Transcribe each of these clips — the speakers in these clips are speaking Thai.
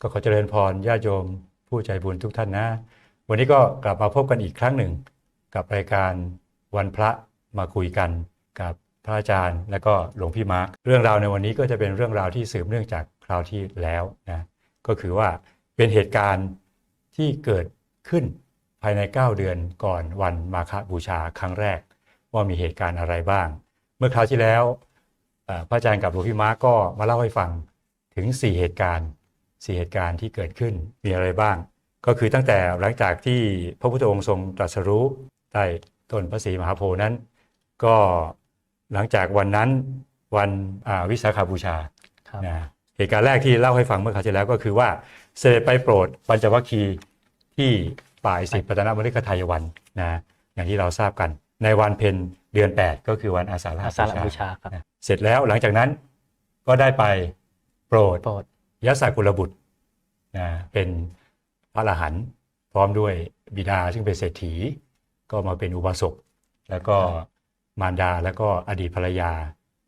ก็ขอเจริญพรญาติโยม ผู้ใจบุญทุกท่านนะ วันนี้ก็กลับมาพบกันอีกครั้งหนึ่ง กับรายการวันพระมาคุยกันกับพระอาจารย์และก็หลวงพี่มาร์คเรื่องราวในวันนี้ก็จะเป็นเรื่องราวที่สืบเนื่องจากคราวที่แล้วนะก็คือว่าเป็นเหตุการณ์ที่เกิดขึ้นภายใน 9 เดือนก่อนวันมาฆบูชาครั้งแรก ว่ามีเหตุการณ์อะไรบ้าง เมื่อคราวที่แล้วพระอาจารย์กับหลวงพี่มาร์คก็มาเล่าให้ฟังถึง 4 เหตุการณ์ 4เหตุการณ์ที่เกิดขึ้นมีอะไรบ้าง ก็คือตั้งแต่หลังจากที่พระพุทธองค์ทรงตรัสรู้ใต้ต้นพระศรีมหาโพธิ์นั้น ก็หลังจากวันนั้นวันอ่าวิสาขาบูชาครับนะเหตุการณ์แรกที่เล่าให้ฟังเมื่อคราวที่แล้วก็คือว่าเสด็จไปโปรดปัญจวัคคีย์ที่ป่าอิสิปตนมฤคทายวันนะอย่างที่เราทราบกันในวันเพ็ญเดือน 8 ก็คือวันอาสาฬหอาสาฬหบูชาครับนะเสร็จแล้วหลังจากนั้นก็ได้ไปโปรด โปรดยศกุลบุตรนะเป็นพระอรหันต์พร้อมด้วยบิดาซึ่งเป็นเศรษฐี ก็มาเป็นอุบาสกแล้วก็มารดาแล้วก็อดีตภรรยา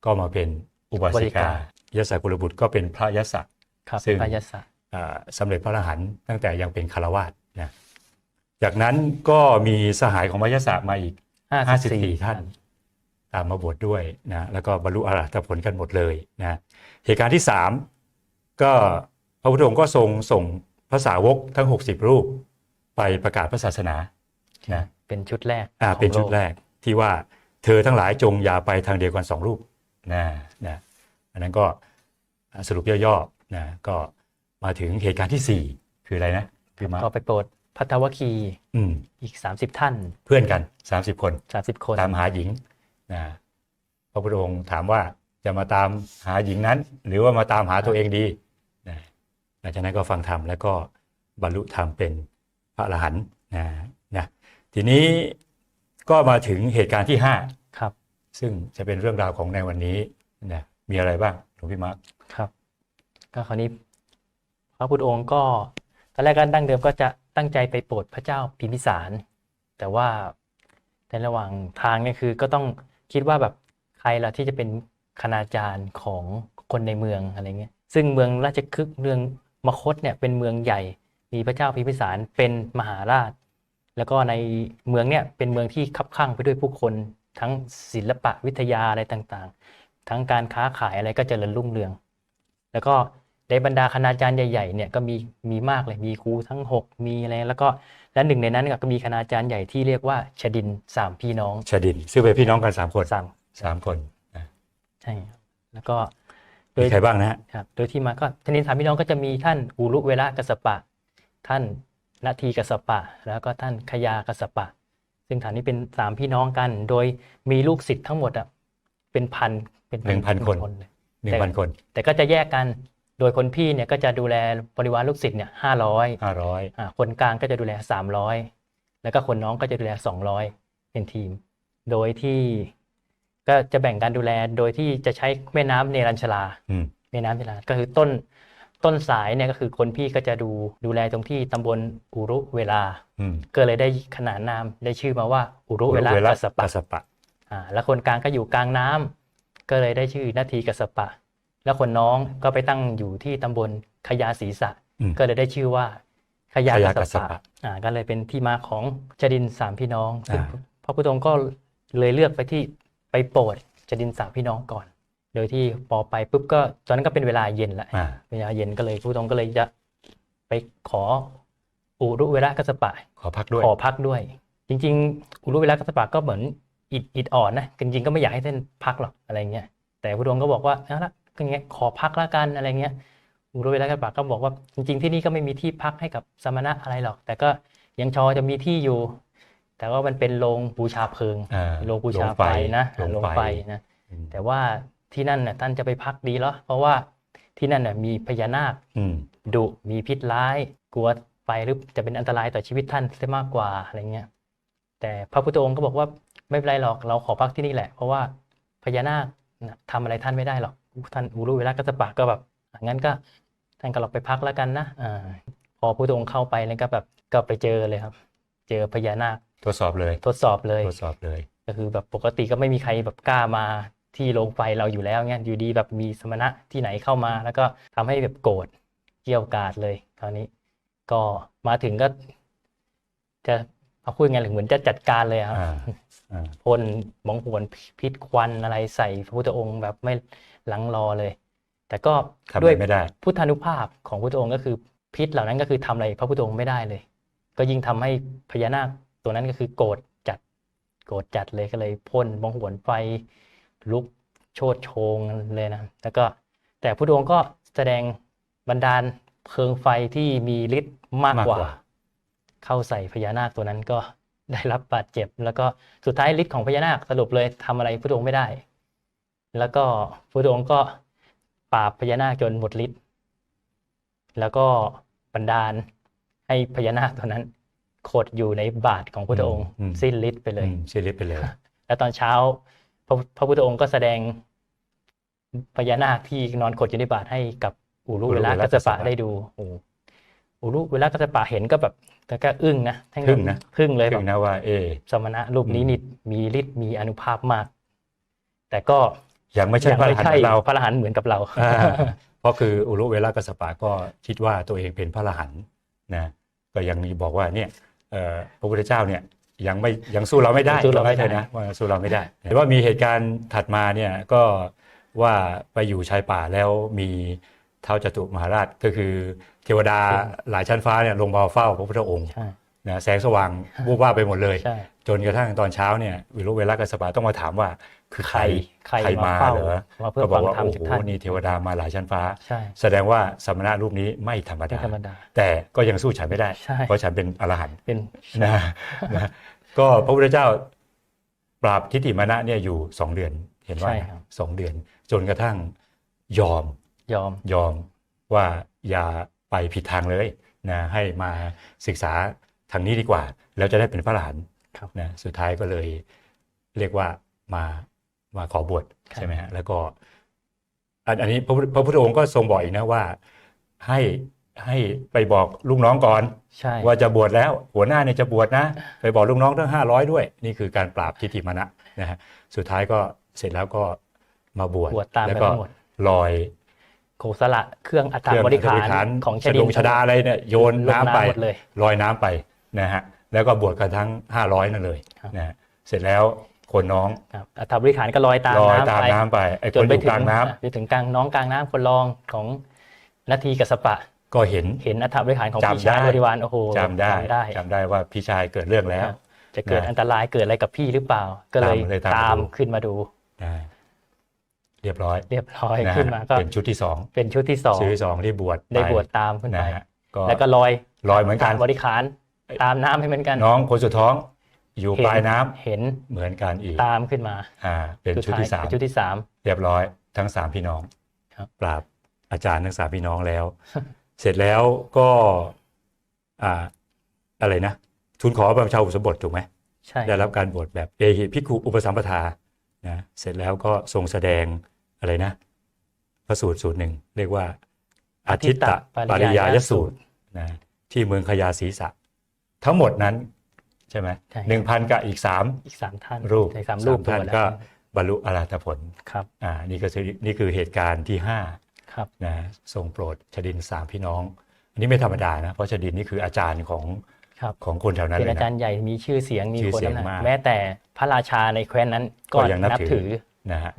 ก็มาเป็นอุบาสิกายศกุลบุตรก็เป็นพระยศครับซึ่งพระยศอ่าสำเร็จพระอรหันต์ตั้งแต่ยังเป็นคารวาสนะจากนั้นก็มีสหายของพระยศมาอีกห้าสิบสี่54ท่าน ตามมาบวชดด้วยนะแล้วก็บรรลุอรหัตผลกันหมดเลยนะเหตุการณ์ที่3 ก็พระพุทธองค์ก็ทรงส่งพระสาวกทั้ง 60 รูป ไปประกาศพระศาสนานะเป็นชุดแรกอ่าของเป็นชุดโลกแรกที่ว่าเธอทั้งหลายจงอย่าไปทางเดียวกันสองรูปนะนะอันนั้นก็สรุปย่อๆนะก็มาถึงเหตุการณ์ที่ 4 คืออะไรนะคือมาก็ไปโปรดพัทวคีย์อืมอีก 30 ท่าน เพื่อนกัน 30 คน 30 คนตามหาหญิงนะพระพุทธองค์ถามว่าจะมาตามหาหญิงนั้น หรือว่ามาตามหาตัวเองดีนะ หลังจากนั้นก็ฟังธรรมแล้วก็บรรลุธรรมเป็นพระอรหันต์นะนะทีนี้ก็มาถึงเหตุการณ์ที่ครับ5ซึ่งจะเป็นเรื่องราวของในวันนี้นะมีอะไรบ้างหลวงพี่มาร์คครับ ก็คราวนี้พระพุทธองค์ก็ตอนแรกก็ดั้งเดิมก็จะตั้งใจไปโปรดพระเจ้าพิมพิสาร แต่ว่าในระหว่างทางเนี่ยคือก็ต้องคิดว่าแบบใครล่ะที่จะเป็นคณาจารย์ของคนในเมืองอะไรเงี้ย ซึ่งเมืองราชคฤห์เมือง มคตเนี่ยเป็นเมืองใหญ่ มีพระเจ้าพิมพิสารเป็นมหาราช แล้วก็ในเมืองเนี่ยเป็นเมืองที่คับข้างไปด้วยผู้คนทั้งศิลปะวิทยาอะไรต่างๆ ทั้งการค้าขายอะไรก็เจริญรุ่งเรือง แล้วก็ในบรรดาคณาจารย์ใหญ่ๆเนี่ยก็มีมีมากเลยมีครูทั้ง 6 มีอะไรแล้วก็และหนึ่งในนั้นก็มีคณาจารย์ใหญ่ที่เรียกว่าชดินสามพี่น้องชดิน ซึ่งเป็นพี่น้องกัน3คนสามสามคนนะใช่ครับแล้วก็ โดมียใครบ้างนะฮะครับโดยที่มาก็ชนินสามพี่น้องก็จะมีท่านอุรุเวละกัสสปะ ท่านนาทีกัสสปะ แล้วก็ท่านขยากัสสปะ ซึ่งฐานนี้เป็นสามพี่น้องกัน โดยมีลูกศิษย์ทั้งหมดอะเป็นพันเป็นหนึ่งพันคนเลยหนึ่งพันคน แต่ก็จะแยกกันโดยคนพี่เนี่ยก็จะดูแลบริวารลูกศิษย์เนี่ยห้าร้อยห้าร้อยอ่าคนกลางก็จะดูแลสามร้อยแล้วก็คนน้องก็จะดูแลสองร้อยเป็นทีม โดยที่ ก็จะแบ่งการดูแลโดยที่จะใช้แม่น้ำเนรัญชลาอืมแม่น้ำเนรัญก็คือต้นต้นสายเนี่ยก็คือคนพี่ก็จะดูดูแลตรงที่ตำบลอุรุเวลาอืมก็เลยได้ขนานนามได้ชื่อมาว่าอุรุเวลาเวลากัสสปะกัสสปะอ่าแล้วคนกลางก็อยู่กลางน้ำก็เลยได้ชื่อนาทีกัสสปะ แล้วคนน้องก็ไปตั้งอยู่ที่ตำบลขยาศีสะอืมก็เลยได้ชื่อว่าขยาขยากักัสสสสปะปะอ่าก็เลยเป็นที่มาของจดินสามพี่น้องซึ่งอ่าพระพุทธองค์ก็เลยเลือกไปที่ ไปโปรดจดินสามพี่น้องก่อน โดยที่พอไปปุ๊บก็ตอนนั้นก็เป็นเวลาเย็นแหละอ่าเวลาเย็นก็เลยพระพุทธองค์ก็เลยจะไปขออุรุเวลากัสสปะ ขอพักด้วยขอพักด้วย จริง ๆ อุรุเวลากัสสปะก็เหมือนอิดอิดอ่อนนะจริงๆก็ไม่อยากให้ท่านพักหรอกอะไรเงี้ยแต่พระองค์ก็บอกว่าเอาละก็อย่างเงี้ยขอพักละกันอะไรเงี้ยอุรุเวลากัสสปะก็บอกว่าจริง ๆ ที่นี่ก็ไม่มีที่พักให้กับสมณะอะไรหรอก แต่ก็ยังชอจะมีที่อยู่ แต่ว่ามันเป็นโรงบูชาเพลิงอ่าโรงบูชาโรงไฟไฟนะโรงโรงไฟไฟนะอืมแต่ว่าที่นั่นน่ะท่านจะไปพักดีเหรอเพราะว่าที่นั่นน่ะมีพญานาคอืมดุมีพิษร้าย กลัวไฟหรือจะเป็นอันตรายต่อชีวิตท่านเสียมากกว่าอะไรเงี้ยแต่พระพุทธองค์ก็บอกว่าไม่เป็นไรหรอกเราขอพักที่นี่แหละ เพราะว่าพญานาคน่ะทำอะไรท่านไม่ได้หรอกท่านอูรุเวลากัสสปะก็แบบอะงั้นก็ท่านก็ลองไปพักแล้วกันนะอ่าพอพระพุทธองค์เข้าไปแล้วก็แบบก็ไปเจอเลยครับ เจอพญานาค ทดสอบเลยทดสอบเลยทดสอบเลย ก็คือแบบปกติก็ไม่มีใครแบบกล้ามาที่โรงไฟเราอยู่แล้วเงี้ยอยู่ดีแบบมีสมณะที่ไหนเข้ามา แล้วก็ทำให้แบบโกรธเกี่ยวกาดเลยคราวนี้ ก็มาถึงก็ จะเอาพูดไงหรือเหมือนจะจัดการเลยอะครับอ่าอ่าพ่นมองหวนพิษควันอะไรใส่พระพุทธองค์แบบไม่หลังรอเลย แต่ก็ทำอะด้วไรยไม่ได้พุทธานุภาพของพุทธองค์ก็คือพิษเหล่านั้นก็คือทำอะไรพระพุทธองค์ไม่ได้เลย ก็ยิ่งทำให้พญานาค ตัวนั้นก็คือโกรธจัดโกรธจัดเลยก็เลยพ่นมองหวนไฟลุกโชดโชงเลยนะ แล้วก็แต่พุทธองค์ก็แสดงบันดาลเพลิงไฟที่มีฤทธิ์มากมากกว่ากว่า เข้าใส่พญานาคตัวนั้นก็ได้รับบาดเจ็บ แล้วก็สุดท้ายฤทธิ์ของพญานาคสรุปเลยทำอะไรพุทธองค์ไม่ได้ แล้วก็พุทธองค์ก็ปราบพญานาคจนหมดฤทธิ์แล้วก็บันดาลให้พญานาคตัวนั้น ขดอยู่ในบาทของพุทธองค์อืมสิ้นฤทธิ์ไปเลยอืมเสียลิฟไปเลย แล้วตอนเช้าพระพระพุทธองค์ก็แสดงพญานาคที่นอนขดอยู่ในบาทให้กับอุรุอุรุเวลาเวลากัสสปะกัสสปะได้ดูโอ้อุรุเวลากัสสปะเห็นก็แบบแต่ก็อึ้งนะท่านทึ่งนะทึ่งเลยแบถึบงนะว่าเอะสมณะรูปนี้อืมนี่มีฤทธิ์มีอานุภาพมาก แต่ก็ยังไม่ใช่ยังพระอไม่รหันใช่ต์ของเราพระอรหันต์เหมือนกับเราอ่าเพราะคืออุรุเวลากัสสปะก็คิดว่าตัวเองเป็นพระอรหันต์นะก็ยังมีบอกว่าเนี่ยเอ่อ พระพุทธเจ้าเนี่ยยังไม่ยังสู้เราไม่ได้สู้เราไม่ได้ว่งั้นถอะนะว่าสู้เราไม่ได้แต่ว่ามีเหตุการณ์ถัดมาเนี่ยก็ว่าไปอยู่ชายป่าแล้วมีเท้าวจตุมหาราชก็คือเทวดาหลายชั้นฟ้าเนี่ยลงมาเฝ้าพระพุทธองค์ใช่นะแสงสว่างวูบว่าบไปหมดเลยใช่ จนกระทั่งตอนเช้าเนี่ยวิรุเวลากัสสปะต้องมาถามว่า คือใครใครใครมาเฝ้าเหรอมาเพื่อก็บฟัอกงว่าธรรมโอ้จากโหท่านนี่เทวดามาหลายชั้นฟ้าใช่แสดงว่าสมณะรูปนี้ไม่ธรรมไม่ดาธรรมดา แต่ก็ยังสู้ฉันไม่ได้ใช่เพราะฉันเป็นอรหันต์เป็นนะนะก็พระพุทธเจ้าปราบทิฏฐิมานะเนี่ยอยู่สองเดือนเห็นว่าใช่ครับสองเดือน จนกระทั่งยอมยอมยอมว่าอย่าไปผิดทางเลยนะให้มาศึกษาทางนี้ดีกว่า แล้วจะได้เป็นพระอรหันต์ครับ นะสุดท้ายก็เลยเรียกว่ามามาขอบวชครับใช่ไหมฮะแล้วก็ อันอันนี้พระพุทธพระพุทธองค์ก็ทรงบอกอีกนะว่าให้ให้ไปบอกลูกน้องก่อนใช่ว่าจะบวชแล้ว หัวหน้าเนี่ยจะบวชนะ ไปบอกลูกน้องทั้งห้าร้อยด้วย นี่คือการปราบทิฏฐิมานะนะฮะสุดท้ายก็เสร็จแล้วก็มาบวชบวชตามแล้วไปก็ทั้งหมดลอยโขสละเครื่องอัฐเครื่องบริบริขารขารของชชดิดนงชดาอะไรเนี่ยโยนลงน้ำไปหมดเลยลอยน้ำไปนะฮะ แล้วก็บวชกันทั้ง 500 นั่นเลยครับนะฮะเสร็จแล้วคนน้องครับอัฐบริขารก็ลอยตามลอยน้ำตามไปน้ำไปไอ้จคนนไปอยู่ถึกลางงน้ำไปถึงกลางน้องกลางน้ำคนรองของนาทีกัสสปะ ก็เห็นเห็นอัฐบริขารของจำพี่ชายได้บริวารโอ้โหจำได้จำได้จำได้ว่าพี่ชายเกิดเรื่องแล้วครับจะเกิดนะอันตรายเกิดอะไรกับพี่หรือเปล่า ก็เลยตามเลยตามตามมาดูขึ้นมาดูนะเรียบร้อย เรียบร้อยนะขึ้ฮะนมาก็เป็นชุดที่สองเป็นชุดที่สองชุดที่สองที่บวชได้ปบวชตามขึ้นไปนะฮะก็แล้วก็ลอยลอยเหมือนกันตามบริขาร ตามน้ำให้เหมือนกัน น้องคนสุดท้องอยู่เห็นปลายน้ำเห็นเหมือนกันอีกตามขึ้นมาอ่าเป็นชุดที่สามชุดที่สามเรียบร้อยทั้งสามพี่น้องครับปราบอาจารย์ทั้งสามพี่น้องแล้ว เสร็จแล้วก็อ่าอะไรนะทูลขอบรรพชาอุปสมบทถูกไหมใช่ได้รับการบวชแบบเอหิพิกขุอุปสัมปทานะเสร็จแล้วก็ทรงแสดงอะไรนะ พระสูตรสูตรหนึ่งเรียกว่าอาทิตตะปริยายสูตรนะที่เมืองขยาศีสะ ทั้งหมดนั้นใช่ไหมใช่หนึ่งพันกับอีกสามอีกสามท่านรูปใช่สามรูปท่านตัวแล้วก็บรรลุอรหัตผลครับอ่านี่ก็คือนี่คือเหตุการณ์ที่ห้าครับนะทรงโปรดชดินสามพี่น้อง อันนี้ไม่ธรรมดานะเพราะชดินนี่คืออาจารย์ของครับของคนแถวนั้นเป็นเลยอาจารนะย์ใหญ่มีชื่อเสียงมีชื่อคนเสียงนั้นมากแม้แต่พระราชาในแคว้นนั้นก็ก็ยังนับนับถืถืออนะฮะ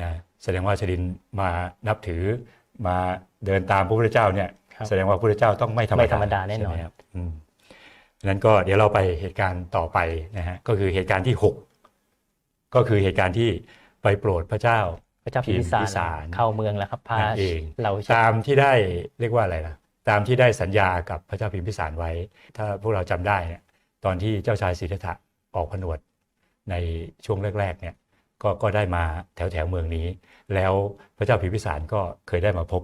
นะแสดงว่าชดินมานับถือมาเดินตามพระพุทธเจ้าเนี่ยครับแสดงว่าพระพุทธเจ้าต้องไม่ธรรมไม่ดาธรรมดาแน่นอน นั้นก็เดี๋ยวเราไปเหตุการณ์ต่อไปนะฮะก็คือเหตุการณ์ที่หกก็คือเหตุการณ์ที่ไปโปรดพระเจ้าพระเจ้าพิมพิสาพิมพิสารรเข้าเมืองแล้วครับพานั่นเองเราชตามที่ได้เรียกว่าอะไรนะตามที่ได้สัญญากับพระเจ้าพิมพิสารไว้ ถ้าพวกเราจำได้เนี่ยตอนที่เจ้าชายสิทธัตถะออกผนวดในช่วงแรกๆเนี่ยก็ก็ได้มาแถวแถวๆเมืองนี้ แล้วพระเจ้าพิมพิสารก็เคยได้มาพบ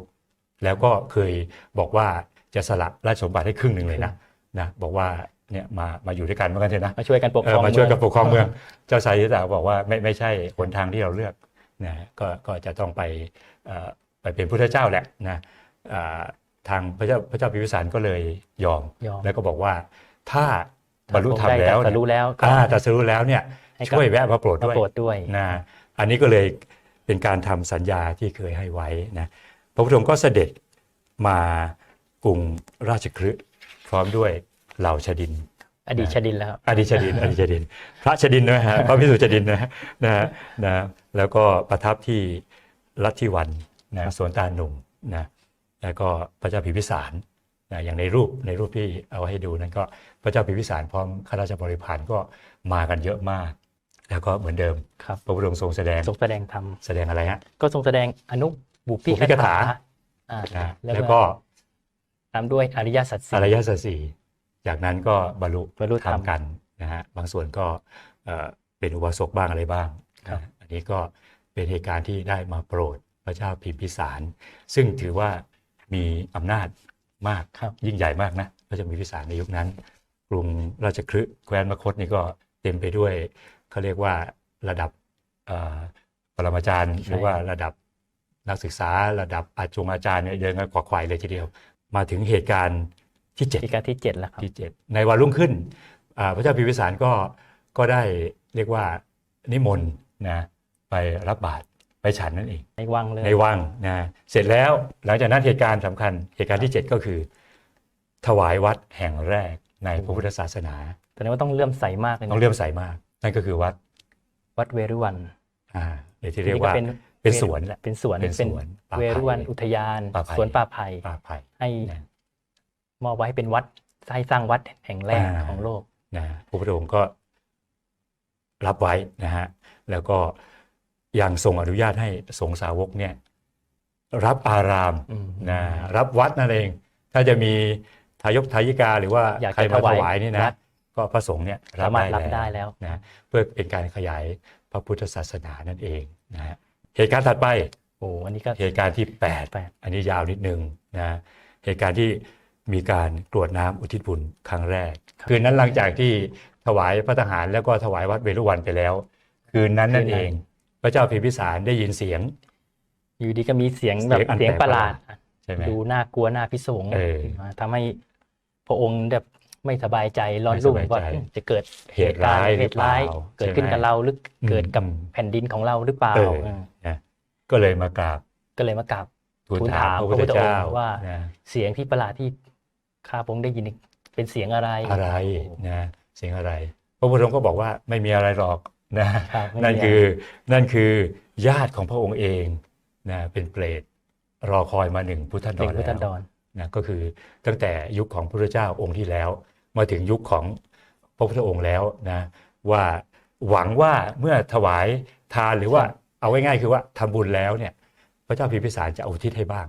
แล้วก็เคยบอกว่าจะสละราชสมบัติให้ครึ่งหนึ่งเลยนะ นะบอกว่าเนี่ยมามาอยู่ด้วยกันเหมือนกันเถอะนะมาช่วยกันปกเอครอองมาช่วยกันเมืปองกครองเมือง เจ้าชายสิทธัตถะบอกว่าไม่ไม่ใช่หนทางที่เราเลือกนะก็ก็จะต้องไปเอ่อไปเป็นพุทธเจ้าแหละนะอ่าทางพระเจ้าพระเจ้าพิมพิสารก็เลยยอมยอม แล้วก็บอกว่าถ้าบรรลุธรรมแล้วได้ตรัสเนี่ยรู้แล้วก็อ่าตรัสรู้แล้วเนี่ยให้กับช่วยแวะมาโปรดมาด้วยโปรดด้วยนะอันนี้ก็เลยเป็นการทำสัญญาที่เคยให้ไว้นะพระพุทธองค์ก็เสด็จมากรุงราชคฤห์ พร้อมด้วยเหล่าชดิน อดีตชดินแล้วครับอดีตชดินอดีตชดิน พระชดินนะฮะพระพิสุชดินนะฮะนะฮะนะแล้วก็ประทับที่ลัทธิวันนะสวนตาลหนุ่มนะแล้วก็พระเจ้าพิมพิสารนะอย่างในรูปในรูปที่เอาให้ดูนั้นก็พระเจ้าพิมพิสารพร้อมข้าราชบริพารก็มากันเยอะมาก แล้วก็เหมือนเดิมครับพระพุทธองค์ทรงแสดงทรงแสดงธรรมแสดงอะไรฮะก็ทรงแสดงอนุบุพพิบุพพิกถาอ่านะแล้วแล้วก็ก็ตามด้วยอริยสัจอารสี่ยสัจสี่จากนั้นก็บรรลุบรรลุธรรมกันนะฮะบางส่วนก็เอ่อเป็นอุบาสกบ้างอะไรบ้างครับนะอันนี้ก็เป็นเหตุการณ์ที่ได้มาโปรดพระเจ้าพิมพิสาร ซึ่งถือว่ามีอำนาจมากครับยิ่งใหญ่มากนะพระเจ้าพิมพิสารในยุคนั้น กรุงราชคฤห์แคว้นมคตนี่ก็เต็มไปด้วยเขาเรียกว่าระดับเอ่อปรมาจารย์หรือว่าระดับนักศึกษาระดับอาจงอาจารย์เนี่ยเดินกันกว่าควายเลยทีเดียว มาถึงเหตุการณ์ที่เจ็ดพิการที่เจ็ดแล้วครับที่เจ็ดในวันรุ่งขึ้นอ่าพระเจ้าพิมพิสารก็ก็ได้เรียกว่านิมนต์นะไปรับบาตรไปฉันนั่นเองในวังเลยในวังนะเสร็จแล้วหลังจากนั้นเหตุการณ์สำคัญเหตุการณ์ที่ 7 ก็คือ ถวายวัดแห่งแรกในพระพุทธศาสนาแสดงว่าต้องเลื่อมใสมากเลยนะต้องเลื่อมใสมาก นั่นก็คือวัดวัดเวรุวันอ่าเดี๋ยวที่เรียกว่านี่ เป็นสวนแหละเป็นสวนเป็นสวนป่าไผ่เวรุวันอุทยานป่าไผ่สวนป่าไผ่ป่าไผ่ให้นะมอบไว้ให้เป็นวัดให้สร้างวัดแห่งแรกอ่าของโลกนะพระพุทธองค์ก็รับไว้นะฮะแล้วก็ยังทรงอนุญาตให้สงฆ์สาวกเนี่ยรับอารามอืมนะรับวัดนั่นเอง ถ้าจะมีทายกทายิกาหรือว่าอยากจะใครมาถถวายวายนี่วันะดก็พระสงฆ์เนี่ยสามารถรับได้แล้แล้ววนะเพื่อเป็นการขยายพระพุทธศาสนานั่นเองนะฮะ เหตุการณ์ถัดไปโอ้อันนี้ก็ เหตุการณ์ที่แปด8อันนี้ยาวนิดนึงนะเหตุการณ์ที่มีการกรวดน้ำอุทิศบุญครั้งแรก คืนนั้นหลังจากที่ถวายพระทหารแล้วก็ถวายวัดเวรุวันไปแล้ว คืนนั้นนั่นเอง พระเจ้าพิมพิสารได้ยินเสียง อยู่ดีก็มีเสียงแบบเสียงอันเสียงแปลกประหลาดใช่ไหมดูน่ากลัวน่าพิศวงเออมาทำให้พระองค์แบบ ไม่สบายใจร้อนไม่รุ่มสบายว่าใจจะเกิดเหตุร้ายเหตุร้ายหรือเปล่าเกิดขึ้นใช่ไหมกับเราหรือเกิดกับอืมแผ่นดินของเราหรือเปล่าเออเออนะก็เลยมากราบก็เลยมากราบทูลทูลถามถามพระพุทธเจ้าพระพุทธองค์ว่านะเสียงที่ประหลาดที่ข้าพงได้ยินนี่เป็นเสียงอะไรอะไรนะเสียงอะไร พระพุทธองค์ก็บอกว่าไม่มีอะไรหรอกนะครับไม่มีนั่นคือนั่นคือญาติของพระองค์เองนะเป็นเปรตรอคอยมาหนึ่งพุทธันดเป็นรพุทธันดแล้วรนะก็คือตั้งแต่ยุคของพระพุทธเจ้าองค์ที่แล้ว มาถึงยุคของพระพุทธองค์แล้วนะว่าหวังว่าเมื่อถวายทานหรือว่าเอาไว้ง่ายๆคือว่าทำบุญแล้วเนี่ยพระเจ้าพิมพิสารจะเอาอุทิศให้บ้าง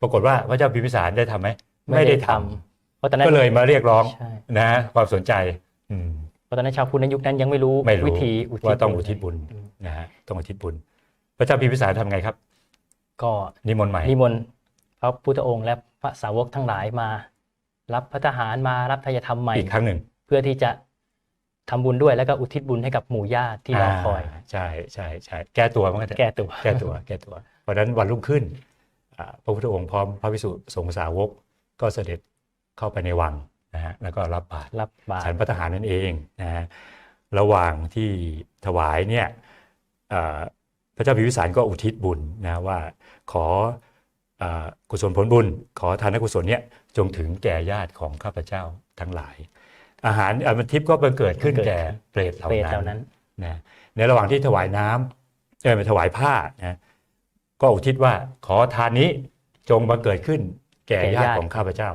ปรากฏว่าพระเจ้าพิมพิสารได้ทำไหมไม่ได้ทำเพราะตอนนั้นก็เลยมาเรียกร้องใช่นะความสนใจอืมเพราะตอนนั้นชาวพุทธในยุคนั้นยังไม่รู้ไม่รู้วิธีอุทิศว่าต้องอุทิศบุญอืมนะฮะต้องอุทิศบุญ พระเจ้าพิมพิสารทำไงครับ ก็นิมนต์ใหม่นิมนต์พระพุทธองค์และพระสาวกทั้งหลายมา รับพระทหารมารับทายธรรมใหม่อีกครั้งหนึ่ง เพื่อที่จะทำบุญด้วยแล้วก็อุทิศบุญให้กับหมู่ญาติที่รอคอยาใช่ใช่ใช่แก้ตัวมันก็จะแก้ตัวแก้ตัวแก้ตัว เพราะฉะนั้นวันรุ่งขึ้นอ่าพระพุทธองค์พร้อมพระวิสุสงฆ์สาวกก็เสด็จเข้าไปในวังนะฮะแล้วก็รับบาตรรับบาตฉัรนพระทหารนั่นเองนะฮะระหว่างที่ถวายเนี่ยเอ่อพระเจ้าพิมพิสารก็อุทิศบุญนะว่าขอเอ่อ กุศลผลบุญ ขอทานกุศลเนี่ยจงถึงแก่ญาติของข้าพเจ้าทั้งหลาย อาหารอันทิพย์ก็บังเกิดขึ้นแก่เปรตเหล่าเปรตนั้เหล่านั้นนนะในระหว่างที่ถวายน้ำเออถวายผ้านะก็อุทิศว่าขอทานนี้จงบังเกิดขึ้นแก่แก่ญาติญาติของข้าพเจ้า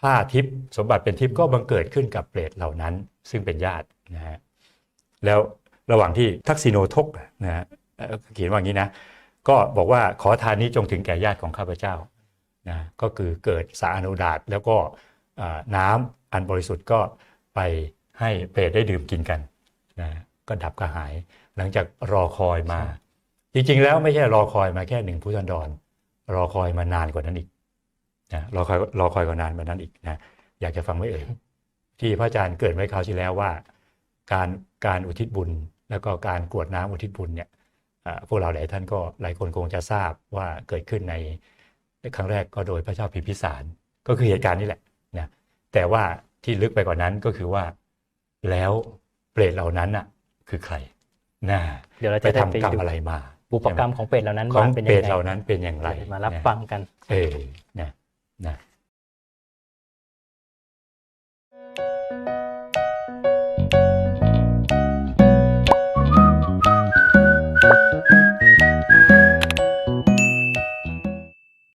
ผ้าทิพย์สมบัติเป็นทิพย์ก็บังเกิดขึ้นกับเปรตเหล่านั้น ซึ่งเป็นญาตินะฮะแล้วระหว่างที่ทักษิโนทกนะฮะเอ่อเขียนว่าอย่างนี้นะ ก็บอกว่าขอทานนี้จงถึงแก่ญาติของข้าพเจ้านะก็คือเกิดสาอนุดาตแล้วก็อ่าน้ำอันบริสุทธิ์ก็ไปให้เปรตได้ดื่มกินกันนะก็ดับกระหาย หลังจากรอคอยมา จริงๆแล้วไม่ใช่รอคอยมาแค่หนึ่งพุทธันดร รอคอยมานานกว่านั้นอีกนะรอคอยรอคอยกว่านานกว่านั้นอีกนะอยากจะฟังไหม่เอ่ยที่พระอาจารย์เกริดไว้คราวที่แล้วว่า การการอุทิศบุญ แล้วก็การกรวดน้ำอุทิศบุญเนี่ยอ่า พวกเราหลายท่านก็หลายคนคงจะทราบว่าเกิดขึ้นในในครั้งแรกก็โดยพระเจ้าพิมพิสาร ก็คือเหตุการณ์นี้แหละนะแต่ว่าที่ลึกไปกว่านั้นก็คือว่าแล้วเปรตเหล่านั้นน่ะคือใครนะเดี๋ยวเราไปจะได้ทำไปกรรมดูอะไรมา บุปกรรมของเปรตเหล่านั้นของว่าเป็นเปรยัตงไงเหล่านั้นเป็นอย่างไรเดี๋ยวมารับนะฟังกัน เออนะนะ